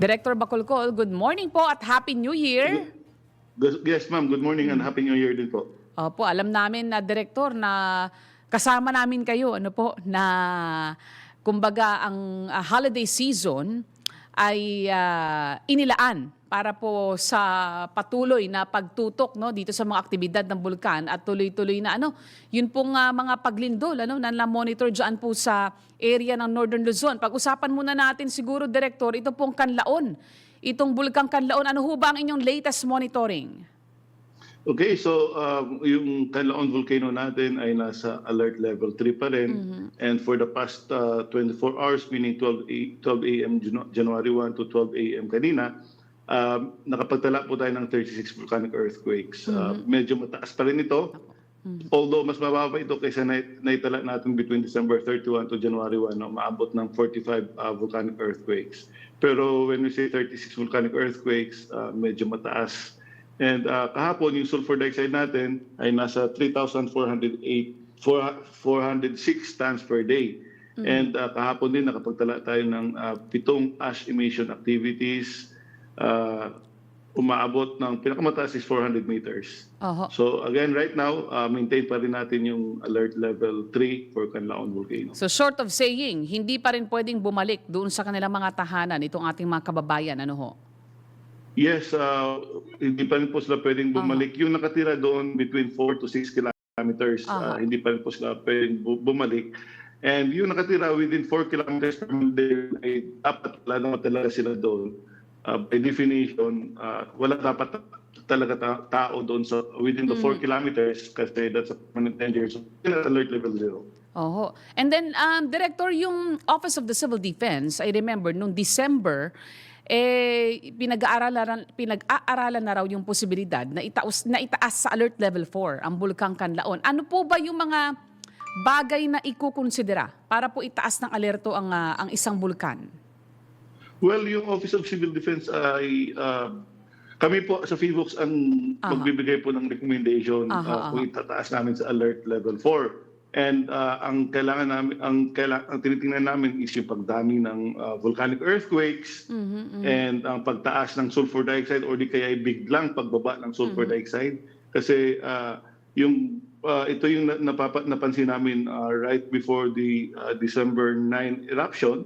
Director Bacolcol, good morning po at Happy New Year. Yes, ma'am. Good morning and Happy New Year din po. Opo, alam namin na Director na kasama namin kayo, ano po, na kumbaga ang ah, holiday season ay ah, inilaan para po sa patuloy na pagtutok no dito sa mga aktibidad ng bulkan at tuloy-tuloy na ano yun pong ah, mga paglindol ano na na-monitor diyan po sa area ng Northern Luzon. Pag-usapan muna natin siguro director ito pong Kanlaon. Itong bulkang Kanlaon ano ho ba ang inyong latest monitoring? Okay, so um, yung Canlaon volcano natin ay nasa alert level 3 pa rin. And for the past uh, 24 hours, meaning 12, a- 12 a.m. Janu- January 1 to 12 a.m. kanina, um, nakapagtala po tayo ng 36 volcanic earthquakes. Uh, medyo mataas pa rin ito. Although mas mababa ito kaysa nait- naitala natin between December 31 to January 1, no, maabot ng 45 uh, volcanic earthquakes. Pero when we say 36 volcanic earthquakes, uh, medyo mataas. And uh, kahapon, yung sulfur dioxide natin ay nasa 3,408, 406 tons per day. And uh, kahapon din nakapagtala tayo ng uh, pitong ash emission activities. Uh, umaabot ng pinakamataas is 400 meters. Oho. So again, right now, uh, maintain pa rin natin yung alert level 3 for Canlaon Volcano. So short of saying, hindi pa rin pwedeng bumalik doon sa kanilang mga tahanan itong ating mga kababayan. Ano ho? Yes, uh, hindi pa rin po sila pwedeng bumalik. Yung nakatira doon between 4 to 6 kilometers, uh, Aha. hindi pa rin po sila pwedeng bu- bumalik. And yung nakatira within 4 kilometers from there, ay dapat wala naman talaga sila doon. Uh, by definition, uh, wala dapat talaga ta- tao doon sa within the 4 kilometers kasi that's a permanent danger. So, yun alert level 0. Oho. And then, um, Director, yung Office of the Civil Defense, I remember, nung December, eh, pinag-aaralan, pinag-aaralan na raw yung posibilidad na, itaos, na itaas sa Alert Level 4 ang Bulkang Kanlaon. Ano po ba yung mga bagay na ikukonsidera para po itaas ng alerto ang, ah, ang isang bulkan? Well, yung Office of Civil Defense ay uh, kami po sa PHIVOX ang Aha. magbibigay po ng recommendation Aha, uh, kung itataas namin sa alert level 4. And uh, ang kailangan namin ang kailangan ang tinitingnan namin is yung pagdami ng uh, volcanic earthquakes Mm-hmm, and ang pagtaas ng sulfur dioxide or di kaya ay biglang pagbaba ng sulfur Mm-hmm. dioxide kasi uh, yung uh, ito yung na- napapa, napansin namin uh, right before the uh, December 9 eruption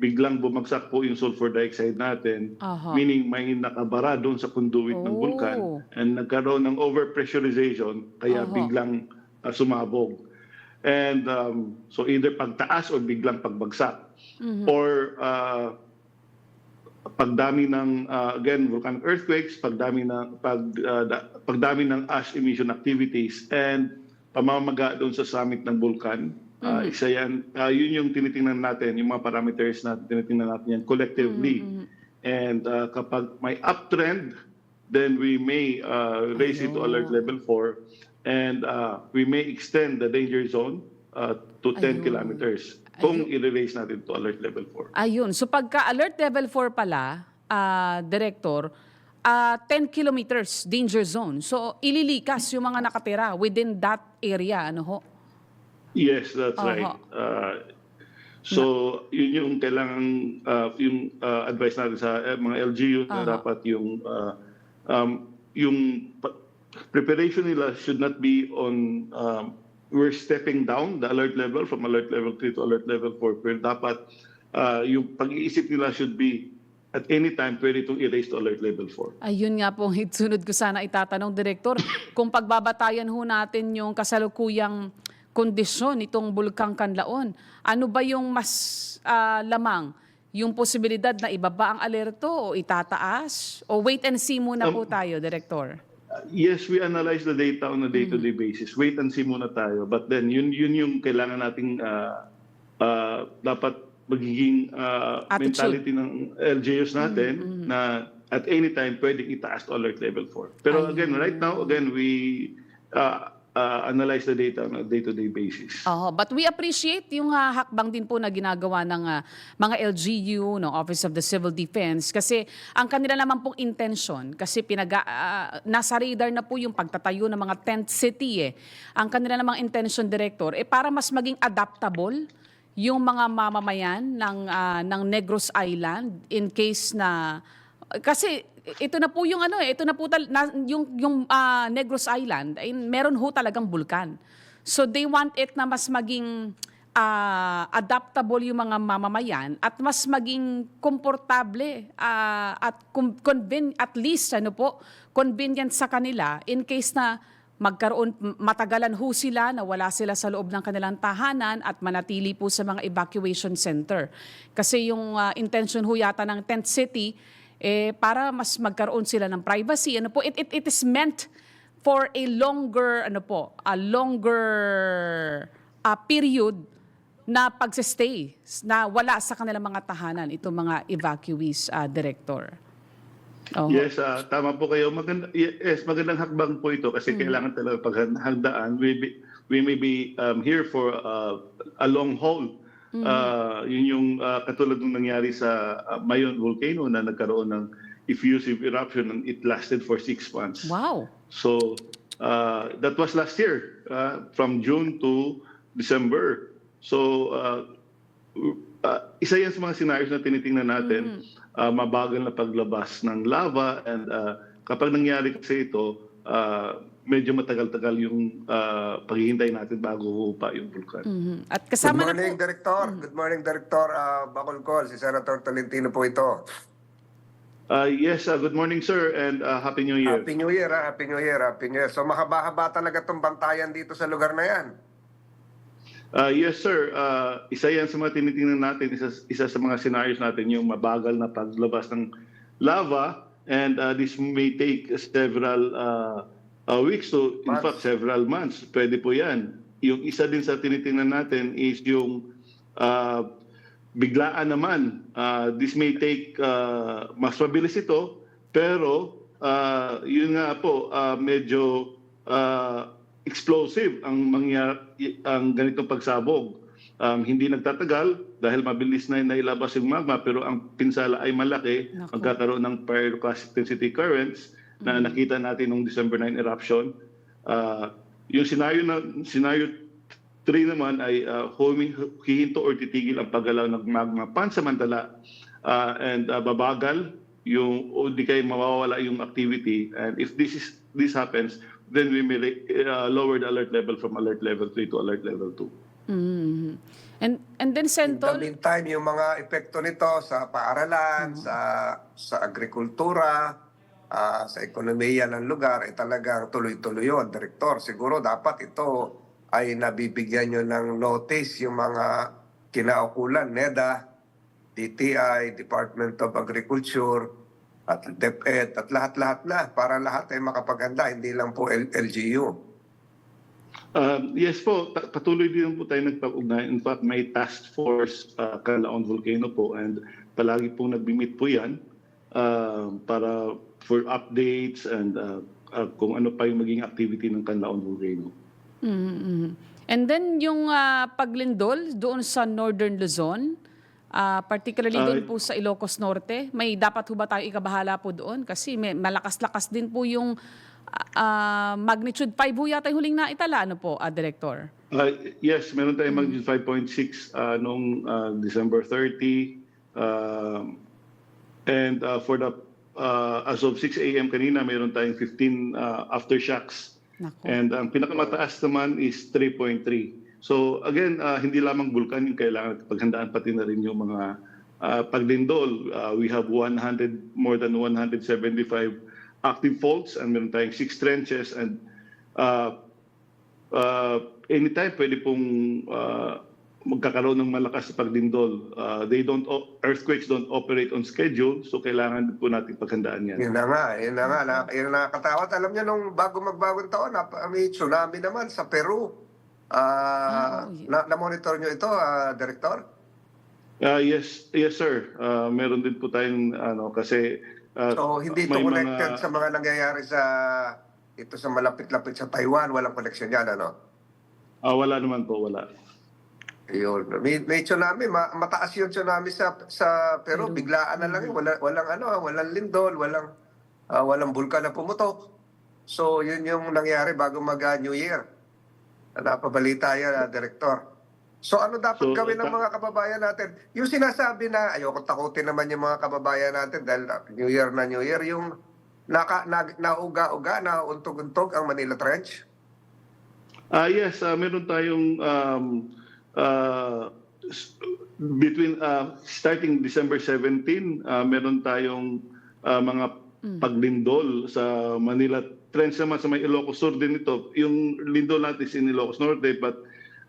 biglang bumagsak po yung sulfur dioxide natin Aha. meaning may nakabara doon sa conduit ng Oh. bulkan and nagkaroon ng overpressurization kaya Aha. biglang uh, sumabog and um, so either pagtaas or biglang pagbagsak Mm-hmm. or uh, pagdami ng uh, again volcanic earthquakes, pagdami ng pag uh, da- pagdami ng ash emission activities and pamamaga doon sa summit ng bulkan. Uh, Isa yan, uh, yun yung tinitingnan natin, yung mga parameters na tinitingnan natin yan collectively. And uh, kapag may uptrend, then we may uh, raise it to alert level 4 and uh, we may extend the danger zone uh, to 10 Ayun. kilometers kung i-raise natin to alert level 4. Ayun. So pagka alert level 4 pala, ah, director, ah, 10 kilometers danger zone. So ililikas yung mga nakatira within that area, ano ho? Yes, that's Aha. right. Uh, so, yun yung kailangan, uh, yung uh, advice natin sa eh, mga LGU na dapat yung, uh, um, yung pa- preparation nila should not be on, um, we're stepping down the alert level from alert level 3 to alert level 4. Pero dapat uh, yung pag-iisip nila should be at any time pwede itong erase to alert level 4. Ayun nga po, sunod ko sana itatanong, Director, kung pagbabatayan ho natin yung kasalukuyang kondisyon itong Bulkang Kanlaon, ano ba yung mas ah, lamang? Yung posibilidad na ibaba ang alerto o itataas? O wait and see muna po tayo, Director? Uh, Yes, we analyze the data on a day-to-day basis. Wait and see muna tayo. But then, yun, yun yung kailangan nating uh, uh, dapat magiging uh, Attitude. mentality ng LGUs natin na at any time pwedeng itaas to alert level 4. Pero again, right now, again, we uh, uh, analyze the data on a day-to-day basis. Oo, but we appreciate yung ah, hakbang din po na ginagawa ng ah, mga LGU, no, Office of the Civil Defense, kasi ang kanila naman pong intention, kasi pinag, ah, nasa radar na po yung pagtatayo ng mga tent city eh. Ang kanila namang intention, Director, eh para mas maging adaptable yung mga mamamayan ng ah, ng Negros Island in case na kasi ito na po yung ano eh, ito na po tal- na, yung yung ah, Negros Island ay meron ho talagang bulkan. So they want it na mas maging ah, adaptable yung mga mamamayan at mas maging komportable ah, at conven- at least ano po convenient sa kanila in case na magkaroon matagalan ho sila na wala sila sa loob ng kanilang tahanan at manatili po sa mga evacuation center. Kasi yung ah, intention ho yata ng tent city eh para mas magkaroon sila ng privacy. Ano po it, it, it is meant for a longer ano po, a longer ah, period na pagsistay na wala sa kanilang mga tahanan itong mga evacuees ah, director. Oh. Yes, ah, tama po kayo. Maganda, yes, magandang hakbang po ito kasi kailangan talaga paghahangdaan. We, be, we may be um, here for uh, a long haul. Ah, yun yung ah, katulad ng nangyari sa ah, Mayon volcano na nagkaroon ng effusive eruption and it lasted for six months. Wow. So uh, that was last year, uh, from June to December. So uh, uh, isa yan sa mga scenarios na tinitingnan natin, uh, mabagal na paglabas ng lava and uh, kapag nangyari kasi ito, uh, medyo matagal-tagal yung uh, paghihintay natin bago hupa yung vulkan. Mhm. At Good kasama na morning, po, Director. Good morning, Director uh, Bacolcol. Si Senator Tolentino po ito. Uh, yes, uh, good morning sir and uh, Happy New Year. Happy New Year, ha? Happy New Year, Happy New Year. So mahaba-haba talaga itong bantayan dito sa lugar na yan. Uh, yes, sir. Uh, isa yan sa mga tinitingnan natin, isa, isa sa mga scenarios natin, yung mabagal na paglabas ng lava and uh, this may take several uh, uh, weeks to, in Months. fact, several months. Pwede po yan. Yung isa din sa tinitingnan natin is yung uh, biglaan naman. Uh, this may take, uh, mas mabilis ito, pero uh, yun nga po, uh, medyo uh, explosive ang mangyari ang ganitong pagsabog. Um, hindi nagtatagal dahil mabilis na nailabas yung magma pero ang pinsala ay malaki. Naku. Magkakaroon ng pyroclastic density currents na nakita natin nung December 9 eruption. Uh, yung scenario na scenario 3 naman ay uh, huming, hihinto or titigil ang paggalaw ng magma pansamantala uh, and uh, babagal yung o di kaya mawawala yung activity and if this is this happens then we may uh, lower the alert level from alert level 3 to alert level 2 Mhm. And and then In the meantime, yung mga epekto nito sa paaralan, sa sa agrikultura, ah, sa ekonomiya ng lugar, ay talagang tuloy-tuloy yun, Director. Siguro dapat ito ay nabibigyan nyo ng notice yung mga kinaukulan, NEDA, DTI, Department of Agriculture, at DepEd, at lahat-lahat na, para lahat ay makapaghanda, hindi lang po L- LGU. Um, yes po, patuloy din po tayo nagpag-ugnay. In fact, may task force uh, Canlaon Volcano po and palagi pong nag-meet po yan uh, para for updates and uh, uh, kung ano pa yung maging activity ng Canlaon Volcano. Mhm. And then yung ah, paglindol doon sa Northern Luzon, ah, particularly doon Ah, po sa Ilocos Norte, may dapat ho ba tayo ikabahala po doon? Kasi may malakas-lakas din po yung ah, magnitude 5 ho yata yung huling naitala, ano po, ah, Director? Uh, yes, meron tayong magnitude 5.6 uh, noong uh, December 30. Um, and uh, for the uh, as of 6 a.m. kanina, meron tayong 15 uh, aftershocks. Nako. And ang pinakamataas naman is 3.3. So again, uh, hindi lamang bulkan yung kailangan paghandaan pati na rin yung mga uh, paglindol. Uh, we have 100 more than 175 active faults and meron tayong 6 trenches and uh, uh, anytime pwede pong uh, magkakaroon ng malakas na paglindol. Uh, they don't earthquakes don't operate on schedule so kailangan po natin paghandaan yan. Yun na nga, yun na nga. Na, yun na nakakatakot. Alam niyo, nung bago magbagong taon, nap- may tsunami naman sa Peru. Ah, Ah, oh, yeah. na, na-monitor niyo ito, ah, Director? Uh, yes, yes sir. Uh, meron din po tayong ano kasi uh, So, hindi ito may connected mga- sa mga nangyayari sa ito sa malapit-lapit sa Taiwan. Walang connection yan, ano? Ah, wala naman po, wala. Yun. May, may tsunami. Ma- mataas yung tsunami sa sa Peru. Peru. Biglaan na lang yun. Wala, walang ano, walang lindol, walang ah, walang bulkan na pumutok. So, yun yung nangyari bago mag ah, New Year. Napabalita yan, ah, Director. So ano dapat So, gawin ng mga kababayan natin? Yung sinasabi na, ayoko takutin naman yung mga kababayan natin dahil uh, New Year na New Year, yung naka, na, nauga-uga, na untog-untog ang Manila Trench? Ah yes, ah, meron tayong um, ah, s- between ah, starting December 17, ah, meron tayong ah, mga paglindol sa Manila Trends naman sa may Ilocos Sur din ito. Yung lindol natin is in Ilocos Norte but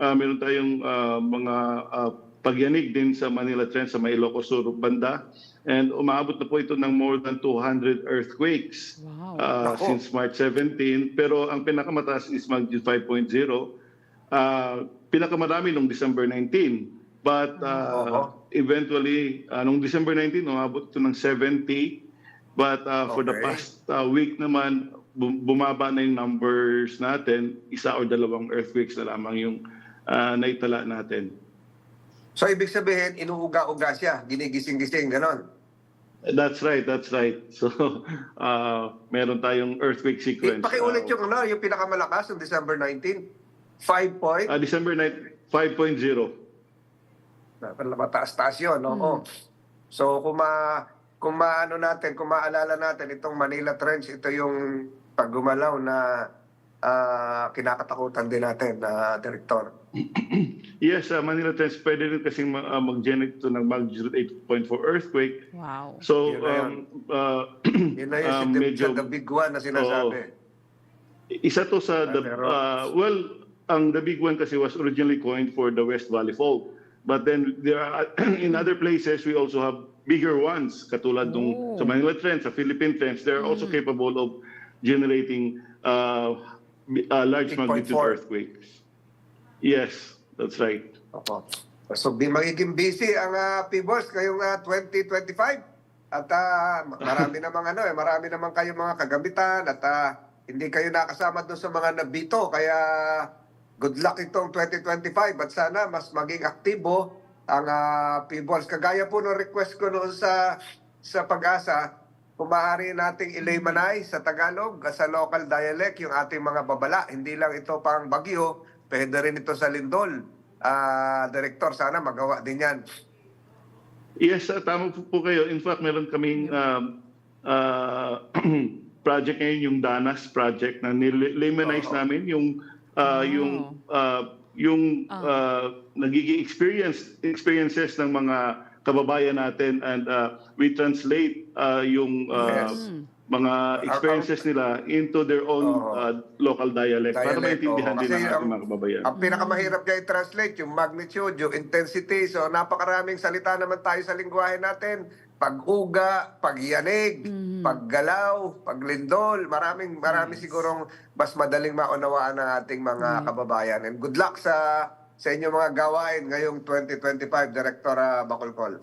ah, meron tayong ah, mga ah, pagyanig din sa Manila Trends sa may Ilocos Sur banda. And umaabot na po ito ng more than 200 earthquakes Wow. uh, since March 17. Pero ang pinakamataas is magnitude 5.0. Uh, pinakamarami nung December 19. But uh, Oo. eventually, uh, nung December 19, umabot ito ng 70. But uh, for the Okay. past uh, week naman, bum- bumaba na yung numbers natin. Isa or dalawang earthquakes na lamang yung uh, naitala natin. So ibig sabihin, inuuga-uga siya, ginigising-gising, ganon. That's right, that's right. So, uh, meron tayong earthquake Eh, sequence. pakiulit Uh, yung, ano, yung pinakamalakas ng December 19, 5 point, uh, December 9, 5.0. mataas-taas yun, no? So kung ma, kung maano natin, kung maalala natin, itong Manila Trench, ito yung paggumalaw na ah, kinakatakutan din natin, na Director. Yes, uh, Manila Trends pwede rin uh, mag-generate ito ng magnitude 8.4 earthquake. Wow. So, Yun na yun. um, uh, Yun na yung um, si medyo, the big one na sinasabi. isa to sa, the, uh, well, ang the big one kasi was originally coined for the West Valley Fault. But then there are, in other places, we also have bigger ones, katulad nung Oh. sa Manila Trends, sa Philippine Trends, they're also capable of generating uh, uh, large 8.4. magnitude earthquakes. Yes, that's right. Opo. So bi- magiging busy ang uh, P-Boss ngayong ah, 2025. At ah, marami namang ano eh, marami namang kayong mga kagamitan at ah, hindi kayo nakasama doon sa mga nabito kaya good luck itong 2025 at sana mas maging aktibo ang uh, P-Balls. Kagaya po ng request ko noon sa sa pag-asa, kung maaari nating ilaymanay sa Tagalog, sa local dialect, yung ating mga babala. Hindi lang ito pang bagyo, pwede rin ito sa lindol. Ah, Director, sana magawa din yan. Yes, uh, tama po, po kayo. In fact, meron kaming um, uh, project ngayon, yung Danas project na nilimanize Oo. namin yung uh, yung uh, yung uh, nagiging experience experiences ng mga kababayan natin and uh, we translate uh, yung uh, Yes. mga experiences nila into their own Oo. uh, local dialect, para Dialect, maintindihan oo. din Kasi ng ating ang- mga kababayan. Ang pinakamahirap niya i-translate, yung magnitude, yung intensity. So napakaraming salita naman tayo sa lingwahe natin. Pag-uga, pagyanig, paggalaw, paglindol. Maraming, marami sigurong mas madaling maunawaan ng ating mga kababayan. And good luck sa sa inyong mga gawain ngayong 2025, Director ah, Bacolcol.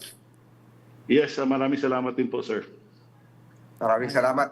Yes, maraming salamat din po, sir. Maraming salamat.